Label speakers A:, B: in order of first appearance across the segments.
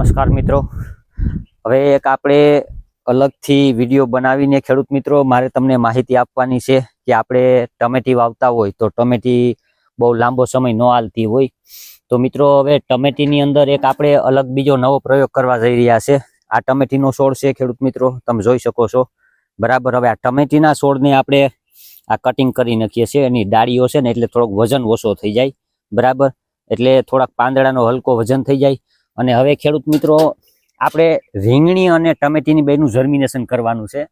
A: નમસ્કાર મિત્રો. હવે એક આપણે અલગથી વીડિયો બનાવીને ખેડૂત મિત્રો, મારે તમને માહિતી આપવાની છે કે આપણે ટમેટી વાવતા હોય તો ટમેટી બહુ લાંબો સમય ન હાલતી હોય. તો મિત્રો, હવે ટમેટીની અંદર એક આપણે અલગ બીજો નવો પ્રયોગ કરવા જઈ રહ્યા છે. આ ટમેટીનો છોડ છે ખેડૂત મિત્રો, તમે જોઈ શકો છો. બરાબર, હવે આ ટમેટીના છોડને આપણે આ કટિંગ કરી નાખીએ છીએ. એની ડાળીઓ છે ને એટલે થોડોક વજન ઓછો થઈ જાય. બરાબર, એટલે થોડાક પાંદડાનો હલકો વજન થઈ જાય. અને હવે ખેડૂત મિત્રો, આપણે રીંગણી અને ટમેટીની બેનું જર્મિનેશન કરવાનું છે.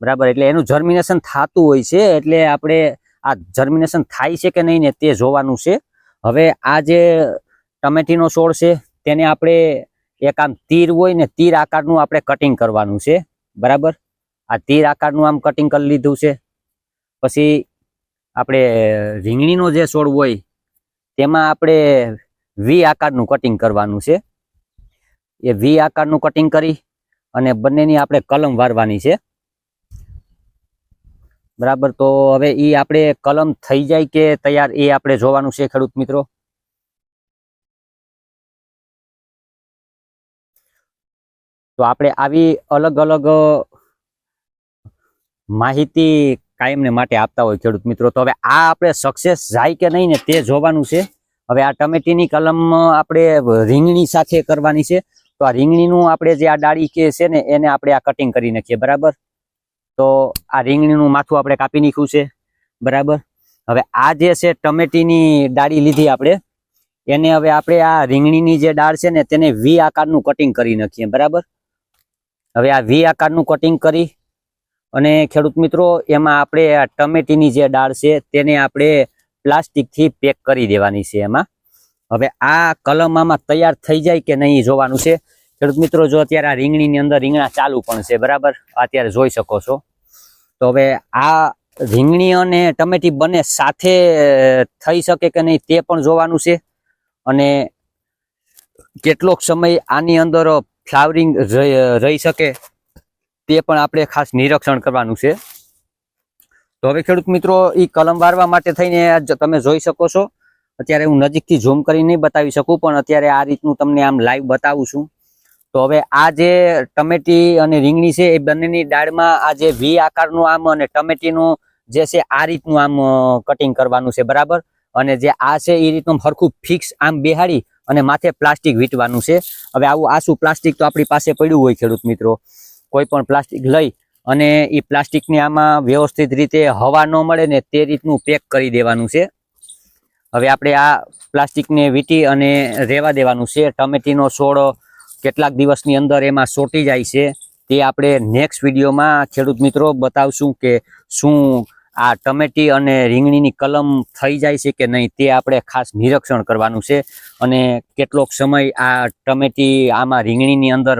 A: બરાબર, એટલે એનું જર્મિનેશન થતું હોય છે, એટલે આપણે આ જર્મિનેશન થાય છે કે નહીં ને તે જોવાનું છે. હવે આ જે ટમેટીનો છોડ છે, તેને આપણે એક આમ તીર હોય ને તીર આકારનું આપણે કટિંગ કરવાનું છે. બરાબર? આ તીર આકારનું આમ કટિંગ કરી લીધું છે. પછી આપણે રીંગણીનો જે છોડ હોય, તેમાં આપણે વી આકારનું કટિંગ કરવાનું છે. એ વી આકારનું કટિંગ કરી અને બંનેની આપણે કલમ વારવાની છે. બરાબર, તો હવે એ આપણે કલમ થઈ જાય કે તૈયાર, એ આપણે જોવાનું છે ખેડૂત મિત્રો. તો આપણે આવી અલગ અલગ માહિતી કાયમને માટે આપતા હોય ખેડૂત મિત્રો. તો હવે આ આપણે સક્સેસ જાય કે નહીં ને તે જોવાનું છે. હવે આ ટમેટીની કલમ આપણે રીંગણી સાથે કરવાની છે. તો આ રીંગણીનું આપણે જે આ ડાળી કે છે ને, એને આપણે આ કટિંગ કરી નાખીએ, બરાબર? તો આ રીંગણીનું માથું આપણે કાપી નાખ્યું છે, બરાબર? હવે આ જે છે ટમેટીની ડાળી લીધી આપણે, એને હવે આપણે આ રીંગણીની જે ડાળ છે ને, તેને વી આકારનું કટિંગ કરી નાખીએ, બરાબર? હવે આ વી આકારનું કટિંગ કરી અને ખેડૂત મિત્રો, એમાં આપણે આ ટમેટીની જે ડાળ છે, તેને આપણે પ્લાસ્ટિકથી પેક કરી દેવાની છે એમાં. હવે આ કલમ આમાં તૈયાર થઈ જાય કે નહીં જોવાનું છે. ખેડૂત મિત્રો, જો અત્યારે આ રીંગણીની અંદર રીંગણા ચાલુ પણ છે, બરાબર? અત્યારે જોઈ શકો છો. તો હવે આ રીંગણી અને ટમેટી બંને સાથે થઈ શકે કે નહીં તે પણ જોવાનું છે. અને કેટલોક સમય આની અંદર ફ્લાવરિંગ રહી શકે તે પણ આપણે ખાસ નિરીક્ષણ કરવાનું છે. તો હવે ખેડૂત મિત્રો એ કલમ વારવા માટે થઈને તમે જોઈ શકો છો. અત્યારે હું નજીકથી ઝૂમ કરી નહીં બતાવી શકું, પણ અત્યારે આ રીતનું તમને આમ લાઈવ બતાવું છું. તો હવે આ જે ટમેટી અને રીંગણી છે, એ બંનેની દાળમાં આ જે વી આકારનું આમ અને ટમેટીનું જે છે, આ રીતનું આમ કટિંગ કરવાનું છે, બરાબર? અને જે આ છે, એ રીતનું હરખું ફિક્સ આમ બેહાડી અને માથે પ્લાસ્ટિક વીંટવાનું છે. હવે આવું આસું પ્લાસ્ટિક તો આપણી પાસે પડ્યું હોય, ખેડૂત મિત્રો. કોઈ પણ પ્લાસ્ટિક લઈ અને એ પ્લાસ્ટિકને આમાં વ્યવસ્થિત રીતે હવા ન મળે ને તે રીતનું પેક કરી દેવાનું છે. હવે આપણે આ પ્લાસ્ટિકને વીંટી અને રહેવા દેવાનું છે. ટમેટીનો છોડ કેટલાક દિવસની અંદર એમાં સોટી જાય છે. તે આપણે નેક્સ્ટ વિડીયોમાં ખેડૂત મિત્રો બતાવશું કે શું આ ટમેટી અને રીંગણીની કલમ થઈ જાય છે કે નહીં તે આપણે ખાસ નિરીક્ષણ કરવાનું છે અને કેટલોક સમય આ ટમેટી આમાં રીંગણીની અંદર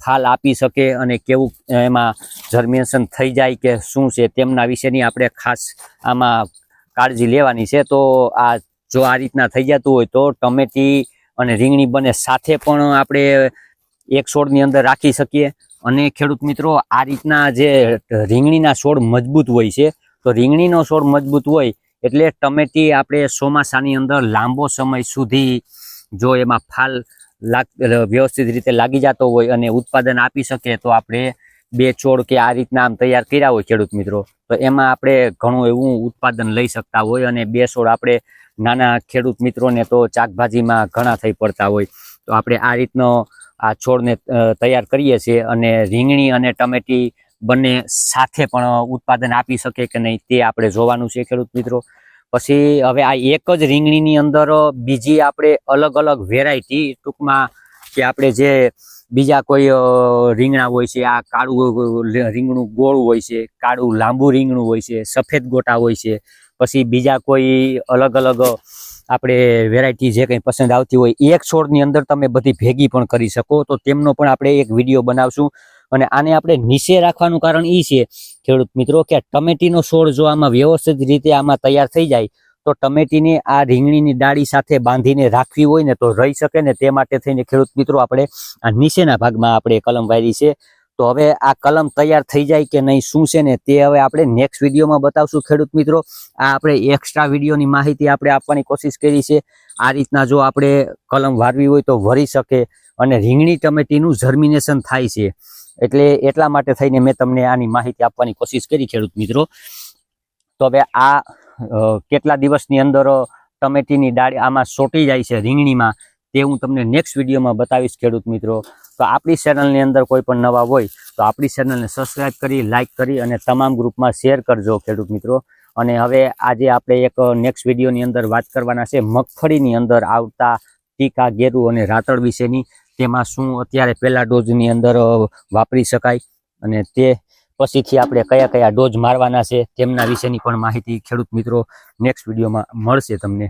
A: ફાલ આપી શકે અને કેવું એમાં જર્મિનેશન થઈ જાય કે શું છે તેમના વિશેની આપણે ખાસ આમાં કાળજી લેવાની છે. તો આ જો આ રીતના થઈ જતું હોય તો ટમેટી અને રીંગણી બંને સાથે પણ આપણે એક છોડની અંદર રાખી શકીએ. અને ખેડૂત મિત્રો, આ રીતના જે રીંગણીના છોડ મજબૂત હોય છે, તો રીંગણીનો છોડ મજબૂત હોય એટલે ટમેટી આપણે ચોમાસાની અંદર લાંબો સમય સુધી જો એમાં ફાલ લાગ, વ્યવસ્થિત રીતે લાગી જતો હોય અને ઉત્પાદન આપી શકે તો આપણે બે છોડ કે આ રીતના આમ તૈયાર કર્યા હોય ખેડૂત મિત્રો, તો એમાં આપણે ઘણું એવું ઉત્પાદન લઈ શકતા હોય અને બે છોડ આપણે નાના ખેડૂત મિત્રોને તો શાકભાજીમાં ઘણા થઈ પડતા હોય. તો આપણે આ રીતનો આ છોડને તૈયાર કરીએ છીએ અને રીંગણી અને ટમેટી બંને સાથે પણ ઉત્પાદન આપી શકે કે નહીં તે આપણે જોવાનું છે ખેડૂત મિત્રો. પછી હવે આ એક જ રીંગણીની અંદર બીજી આપણે અલગ અલગ વેરાયટી ટૂંકમાં કે આપણે જે બીજા કોઈ રીંગણા હોય છે, આ કાળું રીંગણું ગોળ હોય છે, કાળું લાંબુ રીંગણું હોય છે, સફેદ ગોટા હોય છે પછી બીજા કોઈ અલગ અલગ આપણે વેરાયટી જે કંઈ પસંદ આવતી હોય એક છોડની અંદર તમે બધી ભેગી પણ કરી શકો. તો તેમનો પણ આપણે એક વીડિયો બનાવશું. અને આને આપણે નીચે રાખવાનું કારણ એ છે, ખેડૂત મિત્રો, કે ટમેટીનો છોડ જો આમાં વ્યવસ્થિત રીતે આમાં તૈયાર થઈ જાય, તો ટમેટીને આ રીંગણીની ડાળી સાથે બાંધીને રાખવી હોય ને તો રહી શકે ને તે માટે થઈને ખેડૂત મિત્રો, આપણે આ નીચેના ભાગમાં આપણે કલમ વાયરી છે. તો હવે આ કલમ તૈયાર થઈ જાય કે નહીં, શું છે ને તે હવે આપણે નેક્સ્ટ વિડીયોમાં બતાવશું. ખેડૂત મિત્રો, આ આપણે એક્સ્ટ્રા વિડીયોની માહિતી આપણે આપવાની કોશિશ કરી છે. આ રીતના જો આપણે કલમ વારવી હોય તો વરી શકે અને રીંગણી ટમેટીનું જર્મિનેશન થાય છે. એટલે એટલા માટે થઈને મેં તમને આની માહિતી આપવાની કોશિશ કરી, ખેડૂત મિત્રો. તો હવે આ કેટલા દિવસની અંદર ટમેટીની ડાળી આમાં સોટી જાય છે રીંગણીમાં તે હું તમને નેક્સ્ટ વિડીયોમાં બતાવીશ, ખેડૂત મિત્રો. તો આપણી ચેનલની અંદર કોઈ પણ નવા હોય, તો આપણી ચેનલને સબસ્ક્રાઈબ કરી લાઇક કરી અને તમામ ગ્રુપમાં શેર કરજો, ખેડૂત મિત્રો. અને હવે આજે આપણે એક નેક્સ્ટ વિડીયોની અંદર વાત કરવાના છે, મગફળીની અંદર આવતા ટીકા, ગેરુ અને રાતળ વિશેની. તેમાં શું અત્યારે પહેલા ડોઝની અંદર વાપરી શકાય અને તે પછીથી આપણે કયા કયા ડોઝ મારવાના છે, તેમના વિશેની પણ માહિતી ખેડૂત મિત્રો નેક્સ્ટ વિડીયોમાં મળશે તમને.